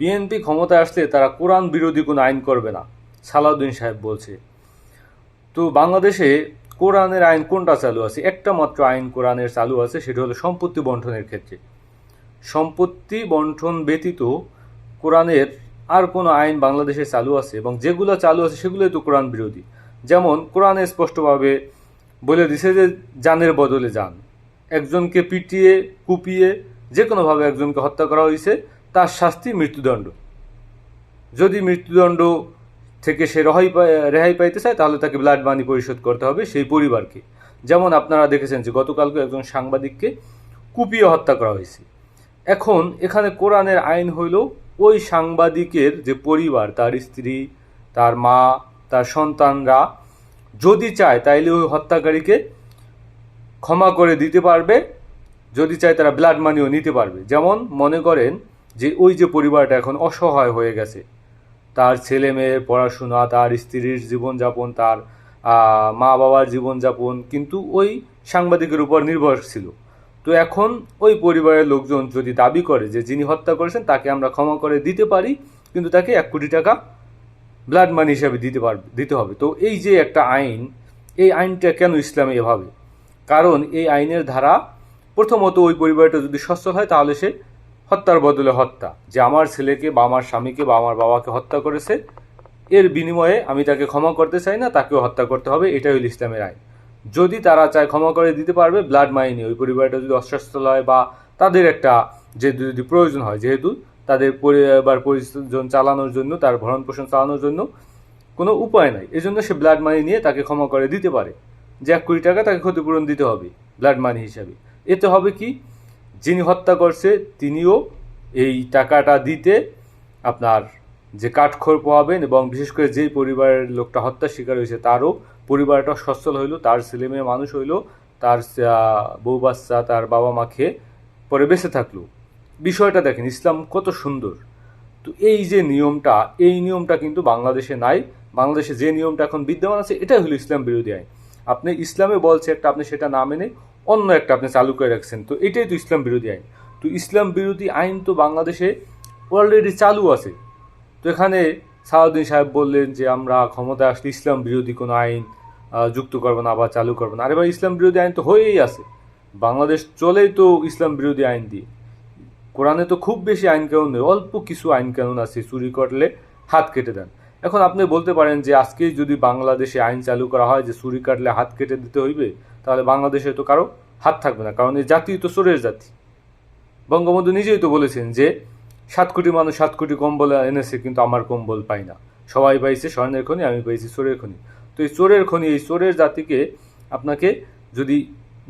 BNP ক্ষমতায় আসলে তারা কোরআন বিরোধী কোনো আইন করবে না, সালাউদ্দিন সাহেব বলছে। তো বাংলাদেশে কোরআনের আইন কোনটা চালু আছে? একটা মাত্র আইন কোরআনের চালু আছে, সেটা হলো সম্পত্তি বন্টনের ক্ষেত্রে। সম্পত্তি বন্টন ব্যতীত কোরআনের আর কোনো আইন বাংলাদেশে চালু আছে এবং যেগুলো চালু আছে সেগুলোই তো কোরআন বিরোধী। যেমন কোরআনে স্পষ্টভাবে বলে দিছে যে জানের বদলে যান। একজনকে পিটিয়ে, কুপিয়ে যে কোনোভাবে একজনকে হত্যা করা হয়েছে তার শাস্তি মৃত্যুদণ্ড। যদি মৃত্যুদণ্ড থেকে সে রেহাই রেহাই পাইতে চায়, তাহলে তাকে ব্লাড মানি পরিশোধ করতে হবে সেই পরিবারকে। যেমন আপনারা দেখেছেন যে গতকালকে একজন সাংবাদিককে কুপিয়ে হত্যা করা হয়েছে। এখন এখানে কোরআনের আইন হইল ওই সাংবাদিকের যে পরিবার, তার স্ত্রী, তার মা, তার সন্তানরা যদি চায় তাইলে ওই হত্যাকারীকে ক্ষমা করে দিতে পারবে, যদি চায় তারা ব্লাড মানিও নিতে পারবে। যেমন মনে করেন যে ওই যে পরিবারটা এখন অসহায় হয়ে গেছে। তার ছেলে মেয়ের পড়াশোনা, তার স্ত্রীর জীবনযাপন, তার মা বাবার জীবনযাপন কিন্তু ওই সাংবাদিকের উপর নির্ভরশীল। তো এখন ওই পরিবারের লোকজন যদি দাবি করে যে যিনি হত্যা করেছেন, তাকে আমরা ক্ষমা করে দিতে পারি, কিন্তু তাকে এক কোটি টাকা ব্লাড মানি হিসাবে দিতে পারবে দিতে হবে। তো এই যে একটা আইন, এই আইনটা কেন ইসলামে এভাবে? কারণ এই আইনের ধারা প্রথমত ওই পরিবারটা যদি সচ্ছল হয়, তাহলে সে হত্যার বদলে হত্যা। যে আমার ছেলেকে বা আমার স্বামীকে বা আমার বাবাকে হত্যা করেছে, এর বিনিময়ে আমি তাকে ক্ষমা করতে চাই না, তাকেও হত্যা করতে হবে, এটাই হল ইসলামের আইন। যদি তারা চায় ক্ষমা করে দিতে পারবে, ব্লাড মাইনে ওই পরিবারটা যদি অস্বস্থল হয় বা তাদের একটা যে যদি প্রয়োজন হয়, যেহেতু তাদের পরিবার পরিজন চালানোর জন্য, তার ভরণ পোষণ চালানোর জন্য কোনো উপায় নাই। এজন্য সে ব্লাড মানি নিয়ে তাকে ক্ষমা করে দিতে পারে। যে এক কোটি টাকা তাকে ক্ষতিপূরণ দিতে হবে, ব্লাড মানি হিসাবে। এতে হবে কি? যিনি হত্যা করছে, তিনিও এই টাকাটা দিতে আপনার যে কাঠখড় পোহাবেন এবং বিশেষ করে যেই পরিবারের লোকটা হত্যা শিকার হয়েছে, তারও পরিবারটা সচ্ছল হইল, তার ছেলে মেয়ে মানুষ হইল, তার বউ বাচ্চা, তার বাবা মা খেয়ে পরে বেঁচে থাকল। বিষয়টা দেখেন, ইসলাম কত সুন্দর। তো এই যে নিয়মটা, এই নিয়মটা কিন্তু বাংলাদেশে নাই। বাংলাদেশে যে নিয়মটা এখন বিদ্যমান আছে, এটাই হলো ইসলাম বিরোধী আইন। আপনি ইসলামে বলছে একটা, আপনি সেটা না মেনে অন্য একটা আপনি চালু করে রাখছেন। তো এটাই তো ইসলাম বিরোধী আইন। তো ইসলাম বিরোধী আইন তো বাংলাদেশে অলরেডি চালু আছে। তো এখানে সালাউদ্দিন সাহেব বললেন যে, আমরা ক্ষমতা আসলে ইসলাম বিরোধী কোনো আইন যুক্ত করব না বা চালু করব না। আরে ভাই, ইসলাম বিরোধী আইন তো হয়েই আছে। বাংলাদেশ চলেই তো ইসলাম বিরোধী আইন দিয়ে। কোরআনে তো খুব বেশি আইন কানুন নেই, অল্প কিছু আইন কানুন আছে, চুরি করলে হাত কেটে দেন। এখন আপনি বলতে পারেন যে আজকেই যদি বাংলাদেশে আইন চালু করা হয় যে চুরি কাটলে হাত কেটে দিতে হইবে, তাহলে বাংলাদেশে তো কারও হাত থাকবে না, কারণ এই জাতি তো চোরের জাতি। বঙ্গবন্ধু নিজেই তো বলেছেন যে সাত কোটি মানুষ সাত কোটি কম্বল এনেছে, কিন্তু আমার কম্বল পাই না। সবাই পাইছে স্বর্ণের খনি, আমি পাইছি চোরের খনি। তো এই চোরের খনি, এই চোরের জাতিকে আপনাকে যদি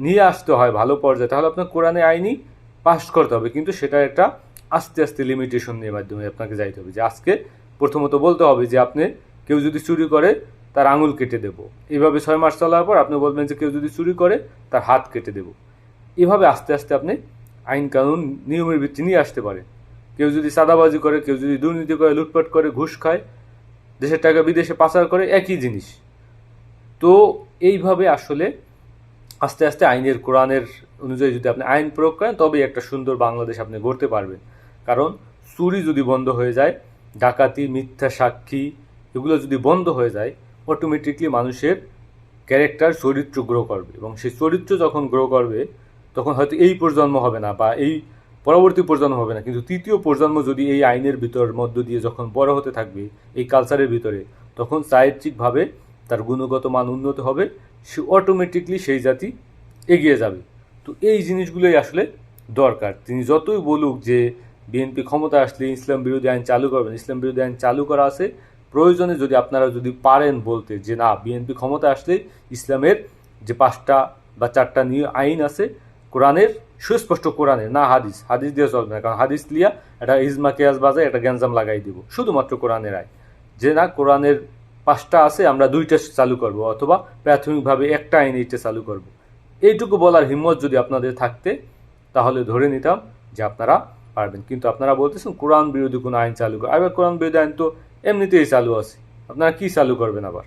নিয়ে আসতে হয় ভালো পর্যায়ে, তাহলে আপনার কোরআনে আইনই পাস করতে হবে। কিন্তু সেটা একটা আস্তে আস্তে লিমিটেশন নিয়ে মাধ্যমে আপনাকে যাইতে হবে যে আজকে প্রথমত বলতে হবে যে আপনি কেউ যদি চুরি করে, তার আঙুল কেটে দেব। এইভাবে ছয় মাস চলার পর আপনি বলবেন যে কেউ যদি চুরি করে, তার হাত কেটে দেব। এভাবে আস্তে আস্তে আপনি আইন কানুন নিয়মের ভিত্তি নিয়ে আসতে পারেন। কেউ যদি সাদাবাজি করে, কেউ যদি দুর্নীতি করে, লুটপাট করে, ঘুষ খায়, দেশের টাকা বিদেশে পাচার করে, একই জিনিস। তো এইভাবে আসলে আস্তে আস্তে আইনের, কোরআনের অনুযায়ী যদি আপনি আইন প্রয়োগ করেন, তবেই একটা সুন্দর বাংলাদেশ আপনি গড়তে পারবেন। কারণ চুরি যদি বন্ধ হয়ে যায় ডাকাতি, মিথ্যা সাক্ষী এগুলো যদি বন্ধ হয়ে যায় অটোমেটিকলি মানুষের ক্যারেক্টার চরিত্র গ্রো করবে। এবং সেই চরিত্র যখন গ্রো করবে, তখন হয়তো এই প্রজন্ম হবে না বা এই পরবর্তী প্রজন্ম হবে না। কিন্তু তৃতীয় প্রজন্ম যদি এই আইনের ভিতর, মধ্য দিয়ে যখন বড় হতে থাকবে, এই কালচারের ভিতরে, তখন চারিত্রিকভাবে তার গুণগত মান উন্নত হবে, সে অটোমেটিকলি সেই জাতি এগিয়ে যাবে। তো এই জিনিসগুলোই আসলে দরকার। তিনি যতই বলুক যে বিএনপি ক্ষমতা আসলে ইসলাম বিরোধী আইন চালু করবেন। ইসলাম বিরোধী আইন চালু করা আছে। প্রয়োজনে যদি আপনারা যদি পারেন বলতে যে না, বিএনপি ক্ষমতা আসলে ইসলামের যে পাঁচটা বা চারটা নিয়ে আইন আছে, কোরআনের, সুস্পষ্ট কোরআনের, না হাদিস। হাদিস দিয়ে চলবে না, কারণ হাদিস লিয়া একটা ইজমা কেয়াস বাজায়, একটা গ্যাঞ্জাম লাগাই দিব। শুধুমাত্র কোরআনের আইন। যে না, কোরআনের পাঁচটা আছে, আমরা দুইটা চালু করব, অথবা প্রাথমিকভাবে একটা আইন এইটা চালু করব। এইটুকু বলার হিম্মত যদি আপনাদের থাকতে, তাহলে ধরে নিতাম যে আপনারা পারবেন। কিন্তু আপনারা বলতেছেন, কোরআন বিরোধী কোনো আইন চালু করে আবার কোরআন বিরোধী আইন তো এমনিতেই চালু আছে। আপনারা কি চালু করবেন আবার?